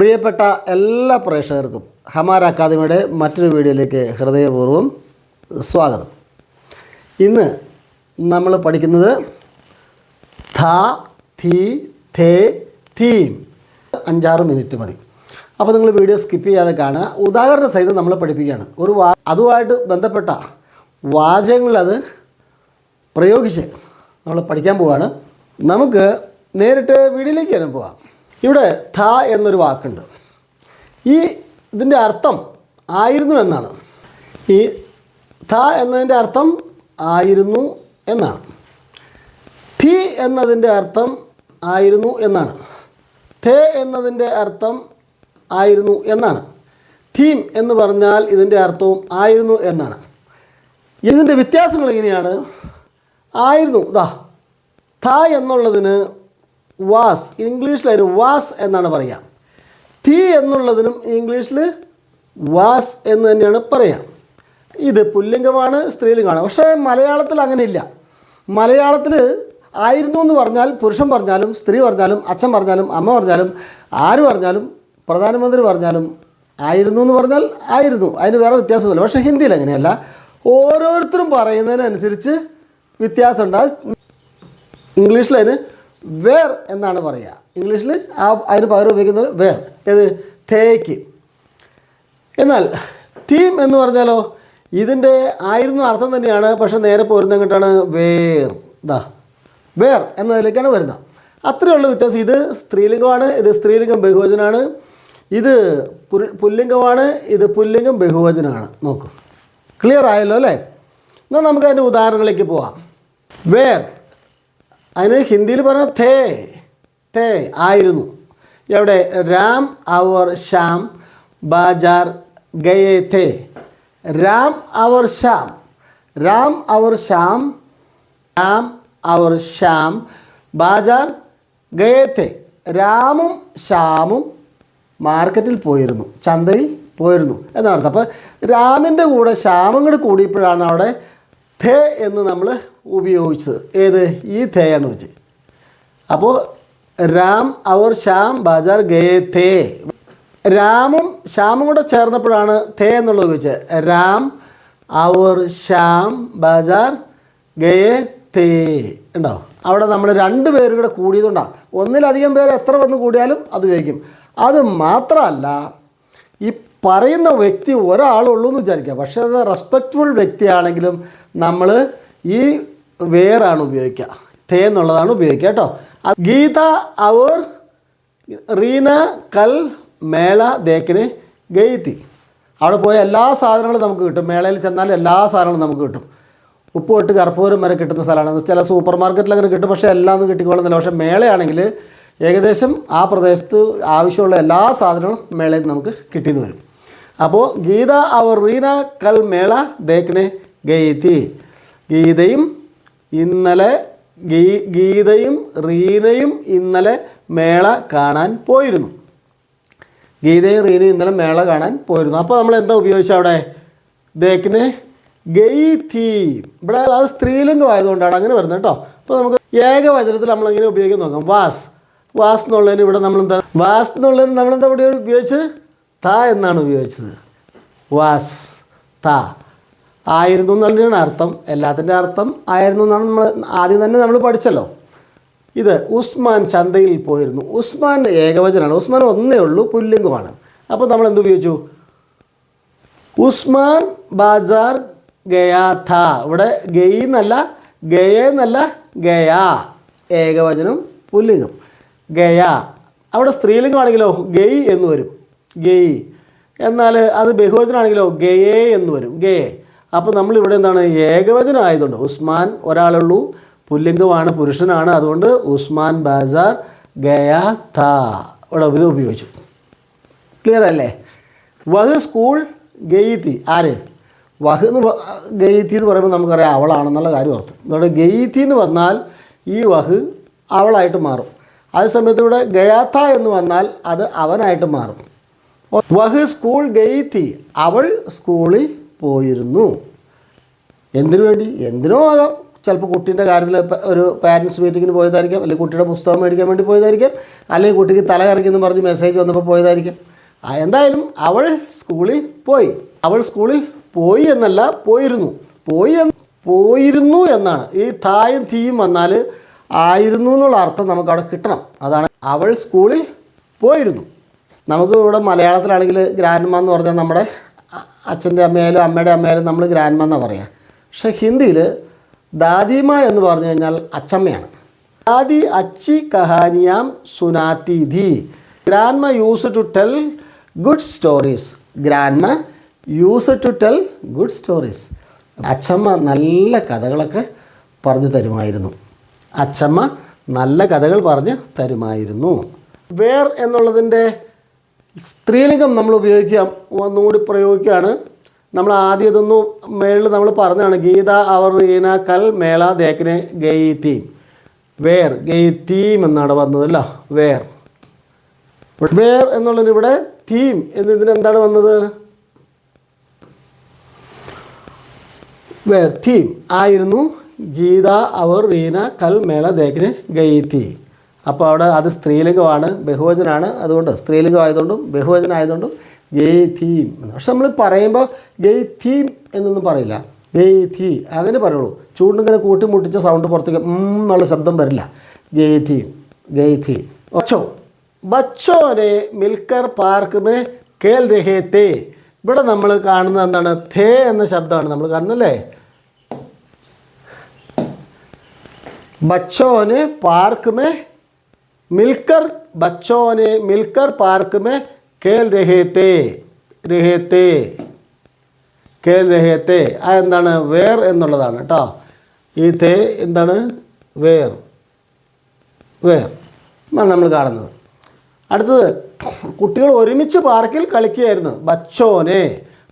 പ്രിയപ്പെട്ട എല്ലാ പ്രേക്ഷകർക്കും ഹമാര അക്കാദമിയുടെ മറ്റൊരു വീഡിയോയിലേക്ക് ഹൃദയപൂർവം സ്വാഗതം. ഇന്ന് നമ്മൾ പഠിക്കുന്നത് ധ ധീ ധേ ധീം. അഞ്ചാറ് മിനിറ്റ് മതി. അപ്പോൾ നിങ്ങൾ വീഡിയോ സ്കിപ്പ് ചെയ്യാതെ കാണുക. ഉദാഹരണ സഹിതം നമ്മൾ പഠിപ്പിക്കുകയാണ്. ഒരു വാ അതുമായിട്ട് ബന്ധപ്പെട്ട വാചകങ്ങളത് പ്രയോഗിച്ച് നമ്മൾ പഠിക്കാൻ പോവുകയാണ്. നമുക്ക് നേരിട്ട് വീഡിയോയിലേക്ക് പോവാം. ഇവിടെ ധ എന്നൊരു വാക്കുണ്ട്. ഈ ഇതിന്റെ അർത്ഥം ആയിരുന്നു എന്നാണ്. ഈ ധ എന്നതിന്റെ അർത്ഥം ആയിരുന്നു എന്നാണ്. തി എന്നതിന്റെ അർത്ഥം ആയിരുന്നു എന്നാണ്. ധേ എന്നതിന്റെ അർത്ഥം ആയിരുന്നു എന്നാണ്. തീം എന്ന് പറഞ്ഞാൽ ഇതിന്റെ അർത്ഥവും ആയിരുന്നു എന്നാണ്. ഇതിന്റെ വ്യത്യാസങ്ങൾ എങ്ങനെയാണ്? ആയിരുന്നു. ദാ ധ എന്നുള്ളതിന് വാസ് ഇംഗ്ലീഷിൽ ഒരു വാസ് എന്നാണ് പറയുക തീ എന്നുള്ളതിനും ഇംഗ്ലീഷിൽ വാസ് എന്ന് തന്നെയാണ് പറയുക ഇത് പുല്ലിംഗമാണ് സ്ത്രീലിംഗമാണ്. പക്ഷേ മലയാളത്തിൽ അങ്ങനെയില്ല. മലയാളത്തിൽ ആയിരുന്നു എന്ന് പറഞ്ഞാൽ പുരുഷൻ പറഞ്ഞാലും സ്ത്രീ പറഞ്ഞാലും അച്ഛൻ പറഞ്ഞാലും അമ്മ പറഞ്ഞാലും ആര് പറഞ്ഞാലും പ്രധാനമന്ത്രി പറഞ്ഞാലും ആയിരുന്നു എന്ന് പറഞ്ഞാൽ ആയിരുന്നു. അതിന് വേറെ വ്യത്യാസമൊന്നുമില്ല. പക്ഷേ ഹിന്ദിയിൽ അങ്ങനെയല്ല. ഓരോരുത്തരും പറയുന്നതിനനുസരിച്ച് വ്യത്യാസമുണ്ട്. ഇംഗ്ലീഷിൽ അതിന് വേർ എന്നാണ് പറയുക ഇംഗ്ലീഷിൽ ആ അതിന് പകരം ഉപയോഗിക്കുന്നത് വേർ. ഏത്? തേക്ക്. എന്നാൽ തീം എന്ന് പറഞ്ഞാലോ ഇതിന്റെ ആയിരുന്നു അർത്ഥം തന്നെയാണ് പക്ഷെ നേരെ പോരുന്ന എങ്ങോട്ടാണ്? വേർ. ഇതാ വേർ എന്നതിലേക്കാണ് വരുന്നത്. അത്രയുള്ള വ്യത്യാസം. ഇത് സ്ത്രീലിംഗമാണ് ഇത് സ്ത്രീലിംഗം ബഹുവചനാണ് ഇത് പുല്ലിംഗമാണ് ഇത് പുല്ലിംഗം ബഹുവചനമാണ് നോക്കൂ. ക്ലിയർ ആയല്ലോ അല്ലേ? എന്നാൽ നമുക്ക് അതിന്റെ ഉദാഹരണങ്ങളിലേക്ക് പോവാം. വേർ. അതിന് ഹിന്ദിയിൽ പറഞ്ഞ തേ തേ ആയിരുന്നു. എവിടെ? രാം അവർ ശ്യാം ബാജാർ ഗയേ തേ. രാം അവർ ശ്യാം രാം അവർ ശ്യാം രാം അവർ ശ്യാം ബാജാർ ഗയേ തേ. രാമും ശ്യാമും മാർക്കറ്റിൽ പോയിരുന്നു ചന്തയിൽ പോയിരുന്നു എന്നാണ് അപ്പോൾ രാമിന്റെ കൂടെ ശ്യാമും കൂടി കൂടിയപ്പോഴാണ് അവിടെ ഥേ എന്ന് നമ്മൾ ഉപയോഗിച്ചത്. ഏത്? ഈ ഥേയാണ് വെച്ച്. അപ്പോൾ രാം അവർ ശ്യാം ബാജാർ ഗേ തേ രാമും ശ്യാമും കൂടെ ചേർന്നപ്പോഴാണ് തേ എന്നുള്ളത് ഉപയോഗിച്ചത്. രാം അവർ ശ്യാം ബാജാർ ഗേ തേ ഉണ്ടോ അവിടെ നമ്മൾ രണ്ട് പേരും കൂടെ കൂടിയതുകൊണ്ടാണ് ഒന്നിലധികം പേര് എത്ര വന്ന് കൂടിയാലും അത് ഉപയോഗിക്കും. അത് മാത്രമല്ല ഈ പറയുന്ന വ്യക്തി ഒരാളുള്ളൂ എന്ന് വിചാരിക്കുക. പക്ഷേ അത് റെസ്പെക്റ്റ്ഫുൾ വ്യക്തിയാണെങ്കിലും നമ്മൾ ഈ വേറാണ് ഉപയോഗിക്കുക. തേ എന്നുള്ളതാണ് ഉപയോഗിക്കുക കേട്ടോ. ഗീത അവർ റീന കൽ മേള ദേക്കിന് ഗെയ്ത്തി അവിടെ പോയ എല്ലാ സാധനങ്ങളും നമുക്ക് കിട്ടും. മേളയിൽ ചെന്നാൽ എല്ലാ സാധനങ്ങളും നമുക്ക് കിട്ടും. ഉപ്പ് തൊട്ട് കർപ്പൂരം വരെ കിട്ടുന്ന സ്ഥലമാണ്. ചില സൂപ്പർ മാർക്കറ്റിൽ അങ്ങനെ കിട്ടും പക്ഷേ എല്ലാം ഒന്നും കിട്ടിക്കോളുന്നില്ല പക്ഷേ മേളയാണെങ്കിൽ ഏകദേശം ആ പ്രദേശത്ത് ആവശ്യമുള്ള എല്ലാ സാധനങ്ങളും മേളയിൽ നമുക്ക് കിട്ടിയെന്ന് വരും. അപ്പോൾ ഗീത അവർ റീന കൽ മേള ദേക്കിനെ ഗീതയും ഇന്നലെ ഗീ ഗീതയും റീനയും ഇന്നലെ മേള കാണാൻ പോയിരുന്നു. ഗീതയും റീനയും ഇന്നലെ മേള കാണാൻ പോയിരുന്നു. അപ്പോൾ നമ്മൾ എന്താ ഉപയോഗിച്ചത് അവിടെ? ദേക്കിന് ഗെയ്തി. ഇവിടെ അത് സ്ത്രീലിംഗമായതുകൊണ്ടാണ് അങ്ങനെ വരുന്നത് കേട്ടോ. അപ്പോൾ നമുക്ക് ഏകവചനത്തിൽ നമ്മളെങ്ങനെ ഉപയോഗിക്കാൻ നോക്കാം? വാസ്. വാസ് എന്നുള്ളതിന് ഇവിടെ നമ്മൾ എന്താ വാസ് എന്നുള്ളതിന് നമ്മളെന്താ ഇവിടെ ഉപയോഗിച്ചത്? ത എന്നാണ് ഉപയോഗിച്ചത്. വാസ് ത. ആയിരുന്നു എന്നുള്ളതാണ് അർത്ഥം. എല്ലാത്തിന്റെ അർത്ഥം ആയിരുന്നു എന്നാണ് നമ്മൾ ആദ്യം തന്നെ നമ്മൾ പഠിച്ചല്ലോ. ഇത് ഉസ്മാൻ ചന്തയിൽ പോയിരുന്നു. ഉസ്മാൻ ഏകവചനാണ്. ഉസ്മാൻ ഒന്നേ ഉള്ളൂ പുല്ലിംഗമാണ്. അപ്പോൾ നമ്മൾ എന്ത് ഉപയോഗിച്ചു? ഉസ്മാൻ ബാജാർ ഗയാ ഥ. ഇവിടെ ഗയി എന്നല്ല ഗയ എന്നല്ല ഗയാ. ഏകവചനം പുല്ലിംഗം. ഗയാ. അവിടെ സ്ത്രീലിംഗമാണെങ്കിലോ ഗെയ് എന്ന് വരും. ഗെയ്. എന്നാൽ അത് ബഹുവചനാണെങ്കിലോ ഗയേ എന്ന് വരും. ഗേ അപ്പോൾ നമ്മളിവിടെ എന്താണ് ഏകവചനം ആയതുകൊണ്ട് ഉസ്മാൻ ഒരാളുള്ളൂ പുല്ലിംഗമാണ് പുരുഷനാണ്. അതുകൊണ്ട് ഉസ്മാൻ ബാസാർ ഗയാ താ ഇവിടെ ഇത് ഉപയോഗിച്ചു. ക്ലിയർ അല്ലേ? വഹ് സ്കൂൾ ഗെയ്ത്തി ആര്? വഹ് എന്ന് ഗെയ്ത്തി എന്ന് പറയുമ്പോൾ നമുക്കറിയാം അവളാണെന്നുള്ള കാര്യം ഓർത്തു. ഇവിടെ ഗെയ്ത്തി എന്ന് വന്നാൽ ഈ വഹ് അവളായിട്ട് മാറും. അതേ ഇവിടെ ഗയാത്ത എന്ന് വന്നാൽ അത് അവനായിട്ട് മാറും. വഹ് സ്കൂൾ ഗെയ്ത്തി അവൾ സ്കൂളിൽ പോയിരുന്നു. എന്തിനു വേണ്ടി? എന്തിനോ ആകാം. ചിലപ്പോൾ കുട്ടീന്റെ കാര്യത്തിൽ ഒരു പാരൻസ് മീറ്റിങ്ങിന് പോയതായിരിക്കാം. അല്ലെങ്കിൽ കുട്ടിയുടെ പുസ്തകം മേടിക്കാൻ വേണ്ടി പോയതായിരിക്കാം. അല്ലെങ്കിൽ കുട്ടിക്ക് തല കറക്കിയെന്ന് പറഞ്ഞ് മെസ്സേജ് വന്നപ്പോൾ പോയതായിരിക്കാം. എന്തായാലും അവൾ സ്കൂളിൽ പോയി. അവൾ സ്കൂളിൽ പോയി എന്നല്ല പോയിരുന്നു. പോയി പോയിരുന്നു എന്നാണ്. ഈ തായും തീയും വന്നാൽ ആയിരുന്നു എന്നുള്ള അർത്ഥം നമുക്ക് അവിടെ കിട്ടണം. അതാണ് അവൾ സ്കൂളിൽ പോയിരുന്നു. നമുക്ക് ഇവിടെ മലയാളത്തിലാണെങ്കിൽ ഗ്രാൻഡ്മ എന്ന് പറഞ്ഞാൽ നമ്മുടെ അച്ഛന്റെ അമ്മയായാലും അമ്മയുടെ അമ്മയായാലും നമ്മൾ ഗ്രാൻഡ്മ എന്നാണ് പറയുക പക്ഷേ ഹിന്ദിയിൽ ദാദിമ എന്ന് പറഞ്ഞു കഴിഞ്ഞാൽ അച്ചമ്മയാണ്. ദാദി അച്ചി കഹാനിയാം സുനാത്തി ധി. Grandma used to tell good stories. Grandma used to tell good stories. അച്ചമ്മ നല്ല കഥകളൊക്കെ പറഞ്ഞു തരുമായിരുന്നു. അച്ചമ്മ നല്ല കഥകൾ പറഞ്ഞ് തരുമായിരുന്നു. വേർ എന്നുള്ളതിന്റെ സ്ത്രീലിംഗം നമ്മൾ ഉപയോഗിക്കാം ഒന്നുകൂടി പ്രയോഗിക്കുകയാണ്. നമ്മൾ ആദ്യം ഇതൊന്നു മേളിൽ നമ്മൾ പറഞ്ഞതാണ് ഗീത അവർ ഈന കൽ മേള ദേക്കിനെ ഗെയ് തീം വേർ ഗെയ് തീം എന്നാണ് വന്നത് അല്ല? വേർ. വേർ എന്നുള്ളതിന് ഇവിടെ തീം എന്നതിന് എന്താണ് വന്നത്? വേർ തീം. ആയിരുന്നു ഗീത അവർ റീന കൽ മേള ദേക്കിന് ഗെയ് തീ അപ്പോൾ അവിടെ അത് സ്ത്രീലിംഗമാണ് ബഹുവചനാണ്. അതുകൊണ്ട് സ്ത്രീലിംഗം ആയതുകൊണ്ടും ബഹുവചനം ആയതുകൊണ്ടും ഗെയ് തീം എന്ന്. പക്ഷെ നമ്മൾ പറയുമ്പോൾ ഗെയ് തീം എന്നൊന്നും പറയില്ല. ഗെയ് തീ അങ്ങനെ പറയുള്ളൂ. ചൂണ്ടിങ്ങനെ കൂട്ടിമുട്ടിച്ച സൗണ്ട് പുറത്തേക്ക് എന്നുള്ള ശബ്ദം വരില്ല. ഗെയ് തീം ഗെയ് തീം. ഒച്ചോ ബച്ചോനെ മിൽക്കർ പാർക്ക് മേ കേൽ രഹേ തേ. ഇവിടെ നമ്മൾ കാണുന്നത് എന്താണ്? തേ എന്ന ശബ്ദമാണ് നമ്മൾ കാണുന്നല്ലേ? ബച്ചോന് പാർക്ക് മേ मिलकर बच्चों ने मिलकर पार्क में खेल रहे थे रहे थे കേൽ രഹത്തെ ആ എന്താണ് വേർ എന്നുള്ളതാണ് കേട്ടോ ഈ തേ എന്താണ് വേർ വേർ എന്നാണ് നമ്മൾ കാണുന്നത് അടുത്തത് കുട്ടികൾ ഒരുമിച്ച് പാർക്കിൽ കളിക്കുകയായിരുന്നു ബച്ചോനെ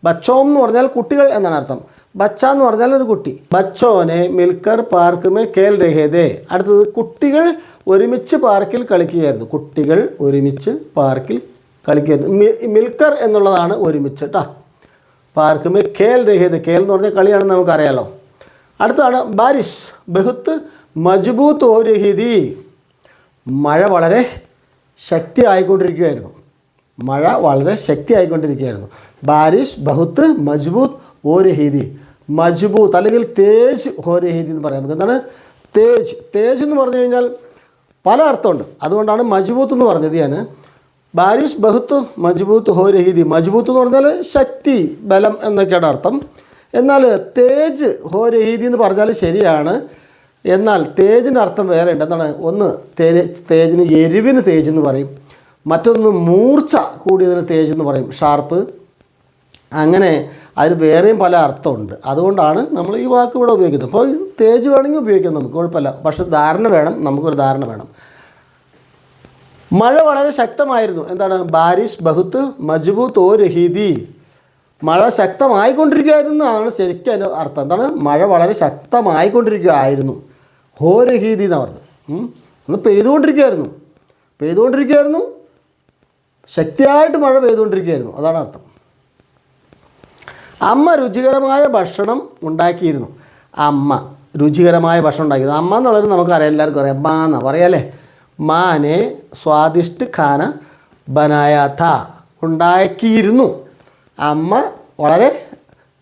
ബച്ചോം എന്ന് പറഞ്ഞാൽ കുട്ടികൾ എന്നാണ് അർത്ഥം ബച്ച എന്ന് പറഞ്ഞാൽ ഒരു കുട്ടി ബച്ചോനെ മിൽക്കർ പാർക്ക് മേ കേൽ രഹേദേ അടുത്തത് കുട്ടികൾ ഒരുമിച്ച് പാർക്കിൽ കളിക്കുകയായിരുന്നു. കുട്ടികൾ ഒരുമിച്ച് പാർക്കിൽ കളിക്കുകയായിരുന്നു. മിൽക്കർ എന്നുള്ളതാണ് ഒരുമിച്ച് കേട്ടോ പാർക്ക് മേ കേൽ കേൽ എന്ന് പറഞ്ഞ കളിയാണെന്ന് നമുക്കറിയാലോ. അടുത്താണ് ബാരിഷ്. ബഹുത്ത് മജ്ബൂത്ത് ഓ രഹിദി. മഴ വളരെ ശക്തി ആയിക്കൊണ്ടിരിക്കുകയായിരുന്നു മഴ വളരെ ശക്തി ആയിക്കൊണ്ടിരിക്കുകയായിരുന്നു ബാരിഷ് ബഹുത്ത് മജ്ബൂത്ത് ഓരഹിതി മജ്ബൂത്ത് അല്ലെങ്കിൽ തേജ് ഹോരഹീദി എന്ന് പറയാം. നമുക്ക് എന്താണ്? തേജ്. തേജ് എന്ന് പറഞ്ഞു കഴിഞ്ഞാൽ പല അർത്ഥമുണ്ട്. അതുകൊണ്ടാണ് മജ്ബൂത്ത് എന്ന് പറഞ്ഞത് ഞാൻ. ബാരിഷ് ബഹുത്ത് മജ്ബൂത്ത് ഹോ ഹോരഹീദി മജ്ബൂത്ത് എന്ന് പറഞ്ഞാൽ ശക്തി ബലം എന്നൊക്കെയാണ് അർത്ഥം. എന്നാൽ തേജ് ഹോ ഹോരഹീദി എന്ന് പറഞ്ഞാൽ ശരിയാണ്. എന്നാൽ തേജിന്റെ അർത്ഥം വേറെ ഉണ്ട്. എന്താണ്? ഒന്ന് തേജ് തേജിന് എരിവിന് തേജ് എന്ന് പറയും. മറ്റൊന്ന് മൂർച്ച കൂടിയതിന് തേജ് എന്ന് പറയും. ഷാർപ്പ്. അങ്ങനെ അതിന് വേറെയും പല അർത്ഥമുണ്ട്. അതുകൊണ്ടാണ് നമ്മൾ ഈ വാക്ക് ഇവിടെ ഉപയോഗിക്കുന്നത്. അപ്പോൾ തേജ് വേണമെങ്കിൽ ഉപയോഗിക്കാം നമുക്ക് കുഴപ്പമില്ല. പക്ഷെ ധാരണ വേണം നമുക്കൊരു ധാരണ വേണം. മഴ വളരെ ശക്തമായിരുന്നു. എന്താണ്? ബാരിഷ് ബഹുത്ത് മജ്ബൂത്ത് ഓ രഹീദി മഴ ശക്തമായിക്കൊണ്ടിരിക്കുകയായിരുന്നു എന്നാണ് ശരിക്കും അതിന്റെ അർത്ഥം. എന്താണ്? മഴ വളരെ ശക്തമായിക്കൊണ്ടിരിക്കുകയായിരുന്നു. ഹോ രഹീദി എന്ന് പറഞ്ഞത്. അന്ന് പെയ്തുകൊണ്ടിരിക്കുകയായിരുന്നു. പെയ്തുകൊണ്ടിരിക്കുകയായിരുന്നു. ശക്തിയായിട്ട് മഴ പെയ്തുകൊണ്ടിരിക്കുകയായിരുന്നു. അതാണ് അർത്ഥം. അമ്മ രുചികരമായ ഭക്ഷണം ഉണ്ടാക്കിയിരുന്നു. അമ്മ രുചികരമായ ഭക്ഷണം ഉണ്ടാക്കിയിരുന്നു. അമ്മ എന്നുള്ളത് നമുക്കറിയാം എല്ലാവർക്കും അറിയാം. മാ എന്നാ പറയാല്ലേ മാനെ സ്വാദിഷ്ട് ഖാന ബനായാത്ത ഉണ്ടാക്കിയിരുന്നു. അമ്മ വളരെ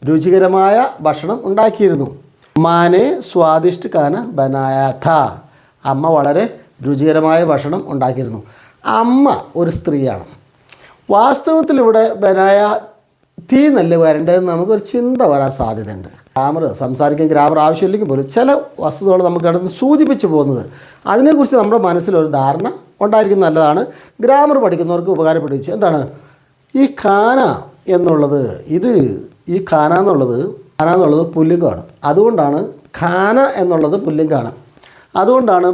രുചികരമായ ഭക്ഷണം ഉണ്ടാക്കിയിരുന്നു. മാനെ സ്വാദിഷ്ട് ഖാന ബനായാത്ത അമ്മ വളരെ രുചികരമായ ഭക്ഷണം ഉണ്ടാക്കിയിരുന്നു. അമ്മ ഒരു സ്ത്രീയാണ്. വാസ്തവത്തിൽ ഇവിടെ ബനായ തീ നല്ല വരേണ്ടതെന്ന് നമുക്കൊരു ചിന്ത വരാൻ സാധ്യതയുണ്ട്. ഗ്രാമർ സംസാരിക്കാൻ ഗ്രാമർ ആവശ്യമില്ലെങ്കിൽ പോലും ചില വസ്തുതകൾ നമുക്ക് കിടന്ന് സൂചിപ്പിച്ച് പോകുന്നത്. അതിനെക്കുറിച്ച് നമ്മുടെ മനസ്സിലൊരു ധാരണ ഉണ്ടായിരിക്കുന്നത് നല്ലതാണ്. ഗ്രാമർ പഠിക്കുന്നവർക്ക് ഉപകാരപ്പെടുവിച്ചു എന്താണ്? ഈ ഖാന എന്നുള്ളത് ഇത് ഈ ഖാന എന്നുള്ളത് ഖാന എന്നുള്ളത് പുല്ലിങ്കാണ് അതുകൊണ്ടാണ് ഖാന എന്നുള്ളത് പുല്ലിങ്കാണ് അതുകൊണ്ടാണ്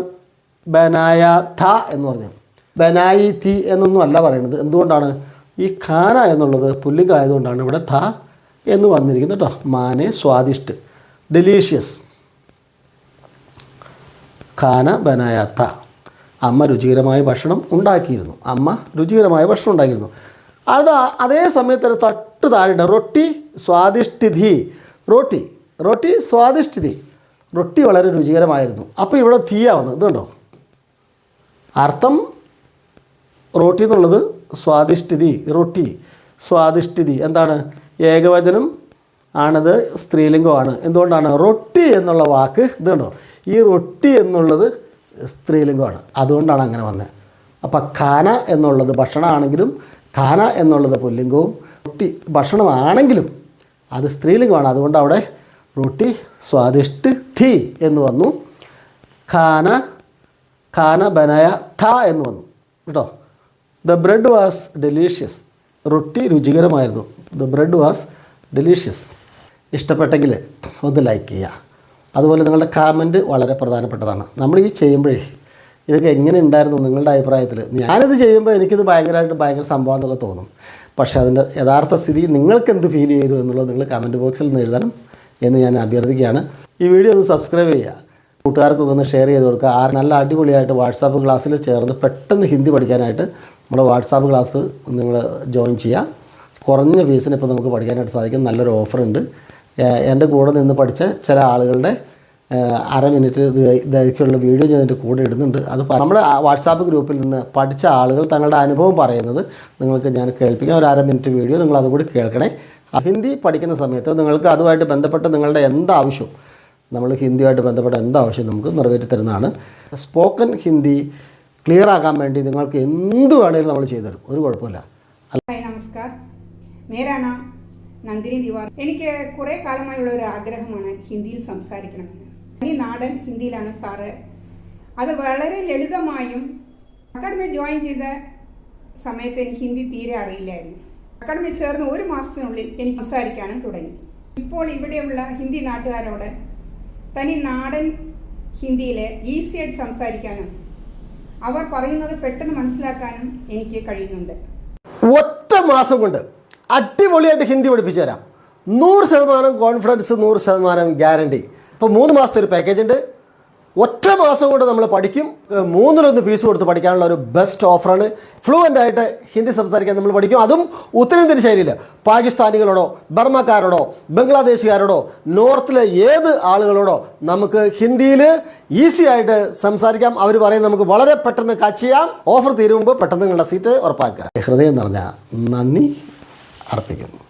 ബനായ ഥ എന്ന് പറഞ്ഞത്. ബനായി തി എന്നൊന്നും അല്ല പറയുന്നത്. എന്തുകൊണ്ടാണ്? ഈ ഖാന എന്നുള്ളത് പുല്ലിംഗം ആയതുകൊണ്ടാണ് ഇവിടെ ധ എന്ന് വന്നിരിക്കുന്നത് കേട്ടോ മാനെ സ്വാദിഷ്ട്. ഡെലീഷ്യസ് ഖാന ബനായ ത അമ്മ രുചികരമായ ഭക്ഷണം ഉണ്ടാക്കിയിരുന്നു. അമ്മ രുചികരമായ ഭക്ഷണം ഉണ്ടാക്കിയിരുന്നു. അത് അതേ സമയത്ത് തൊട്ട് താഴെ റൊട്ടി സ്വാദിഷ്ടിധി. റൊട്ടി റൊട്ടി സ്വാദിഷ്ടിധി. റൊട്ടി വളരെ രുചികരമായിരുന്നു. അപ്പോൾ ഇവിടെ തീയാവുന്നത് ഇതുണ്ടോ? അർത്ഥം റോട്ടി എന്നുള്ളത് സ്വാദിഷ്ടിതി റൊട്ടി സ്വാധിഷ്ഠിതി എന്താണ്? ഏകവചനം ആണത് സ്ത്രീലിംഗമാണ്. എന്തുകൊണ്ടാണ്? റൊട്ടി എന്നുള്ള വാക്ക് ഇതുണ്ടോ? ഈ റൊട്ടി എന്നുള്ളത് സ്ത്രീലിംഗമാണ്. അതുകൊണ്ടാണ് അങ്ങനെ വന്നത് അപ്പം ഖാന എന്നുള്ളത് ഭക്ഷണമാണെങ്കിലും ഖാന എന്നുള്ളത് പുല്ലിംഗവും റൊട്ടി ഭക്ഷണമാണെങ്കിലും അത് സ്ത്രീലിംഗമാണ്. അതുകൊണ്ട് അവിടെ റൊട്ടി സ്വാദിഷ്ട് ധി എന്ന് വന്നു. ഖാന ഖാന ബനയ ഖ എന്ന് വന്നു. കേട്ടോ? ദ ബ്രെഡ് വാസ് ഡെലീഷ്യസ് റൊട്ടി രുചികരമായിരുന്നു. ദ ബ്രെഡ് വാസ് ഡെലീഷ്യസ് ഇഷ്ടപ്പെട്ടെങ്കിൽ ഒന്ന് ലൈക്ക് ചെയ്യുക. അതുപോലെ നിങ്ങളുടെ കമന്റ് വളരെ പ്രധാനപ്പെട്ടതാണ്. നമ്മൾ ഈ ചെയ്യുമ്പോഴേ ഇതൊക്കെ എങ്ങനെ ഉണ്ടായിരുന്നു നിങ്ങളുടെ അഭിപ്രായത്തിൽ? ഞാനിത് ചെയ്യുമ്പോൾ എനിക്കിത് ഭയങ്കരമായിട്ട് ഭയങ്കര സംഭവം എന്നൊക്കെ തോന്നും. പക്ഷേ അതിന്റെ യഥാർത്ഥ സ്ഥിതി നിങ്ങൾക്ക് എന്ത് ഫീൽ ചെയ്തു എന്നുള്ളത് നിങ്ങൾ കമന്റ് ബോക്സിൽ നിന്ന് എഴുതണം എന്ന് ഞാൻ അഭ്യർത്ഥിക്കുകയാണ്. ഈ വീഡിയോ ഒന്ന് സബ്സ്ക്രൈബ് ചെയ്യുക. കൂട്ടുകാർക്കൊക്കെ ഒന്ന് ഷെയർ ചെയ്ത് കൊടുക്കുക. ആ നല്ല അടിപൊളിയായിട്ട് വാട്സാപ്പ് ക്ലാസ്സിൽ ചേർന്ന് പെട്ടെന്ന് ഹിന്ദി പഠിക്കാനായിട്ട് നമ്മുടെ വാട്സാപ്പ് ക്ലാസ് നിങ്ങൾ ജോയിൻ ചെയ്യുക കുറഞ്ഞ ഫീസിന് ഇപ്പോൾ നമുക്ക് പഠിക്കാനായിട്ട് സാധിക്കും. നല്ലൊരു ഓഫർ ഉണ്ട് എന്റെ കൂടെ നിന്ന് പഠിച്ച ചില ആളുകളുടെ അര മിനിറ്റ് ദൈർഘ്യമുള്ള വീഡിയോ ഞാൻ എന്റെ കൂടെ ഇടുന്നുണ്ട്. അത് നമ്മുടെ വാട്സാപ്പ് ഗ്രൂപ്പിൽ നിന്ന് പഠിച്ച ആളുകൾ തങ്ങളുടെ അനുഭവം പറയുന്നത് നിങ്ങൾക്ക് ഞാൻ കേൾപ്പിക്കാം. ഒരു അര മിനിറ്റ് വീഡിയോ നിങ്ങൾ അതുകൂടി കേൾക്കണേ. ഹിന്ദി പഠിക്കുന്ന സമയത്ത് നിങ്ങൾക്ക് അതുമായിട്ട് ബന്ധപ്പെട്ട് നിങ്ങളുടെ എന്താവശ്യവും നമ്മൾ ഹിന്ദിയുമായിട്ട് ബന്ധപ്പെട്ട എന്താവശ്യം നമുക്ക് നിറവേറ്റി തരുന്നതാണ് സ്പോക്കൺ ഹിന്ദി ക്ലിയർ ആക്കാൻ വേണ്ടി നിങ്ങൾക്ക് എന്ത് വേണേലും നമ്മൾ ചെയ്തുതരും. ഒരു കുഴപ്പമില്ല. ഹായ് നമസ്കാരം നേരാണ് നന്ദിനി ദിവാർ. എനിക്ക് കുറേ കാലമായുള്ള ഒരു ആഗ്രഹമാണ് ഹിന്ദിയിൽ സംസാരിക്കണമെന്ന്. ഈ നാടൻ ഹിന്ദിയിലാണ് സാറ്. അത് വളരെ ലളിതമായും അക്കാഡമി ജോയിൻ ചെയ്ത സമയത്ത് എനിക്ക് ഹിന്ദി തീരെ അറിയില്ലായിരുന്നു. അക്കാഡമി ചേർന്ന് ഒരു മാസത്തിനുള്ളിൽ എനിക്ക് സംസാരിക്കാനും തുടങ്ങി. ഇപ്പോൾ ഇവിടെയുള്ള ഹിന്ദി നാട്ടുകാരോട് തനി നാടൻ ഹിന്ദിയിൽ ഈസിയായിട്ട് സംസാരിക്കാനും അവർ പറയുന്നത് പെട്ടെന്ന് മനസ്സിലാക്കാനും എനിക്ക് കഴിയുന്നുണ്ട്. ഒറ്റ മാസം കൊണ്ട് അടിപൊളിയായിട്ട് ഹിന്ദി പഠിപ്പിച്ചു തരാം നൂറ് ശതമാനം കോൺഫിഡൻസ് നൂറ് ശതമാനം ഗ്യാരണ്ടി ഇപ്പോൾ മൂന്ന് മാസത്തെ ഒരു പാക്കേജ് ഉണ്ട്. ഒറ്റ മാസം കൊണ്ട് നമ്മൾ പഠിക്കും. മൂന്നിലൊന്ന് ഫീസ് കൊടുത്ത് പഠിക്കാനുള്ള ഒരു ബെസ്റ്റ് ഓഫറാണ് ഫ്ലുവന്റ് ആയിട്ട് ഹിന്ദി സംസാരിക്കാൻ നമ്മൾ പഠിക്കും. അതും ഉത്തരേന്ത്യൻ ശൈലിയിൽ പാകിസ്ഥാനികളോടോ ബർമ്മക്കാരോടോ ബംഗ്ലാദേശുകാരോടോ നോർത്തിലെ ഏത് ആളുകളോടോ നമുക്ക് ഹിന്ദിയിൽ ഈസി ആയിട്ട് സംസാരിക്കാം. അവർ പറയും നമുക്ക് വളരെ പെട്ടെന്ന് കാച്ച് ചെയ്യാം. ഓഫർ തീരുമ്പോൾ പെട്ടെന്ന് നിങ്ങളുടെ സീറ്റ് ഉറപ്പാക്കുക. ഹൃദയം നിറഞ്ഞ നന്ദി അർപ്പിക്കുന്നു.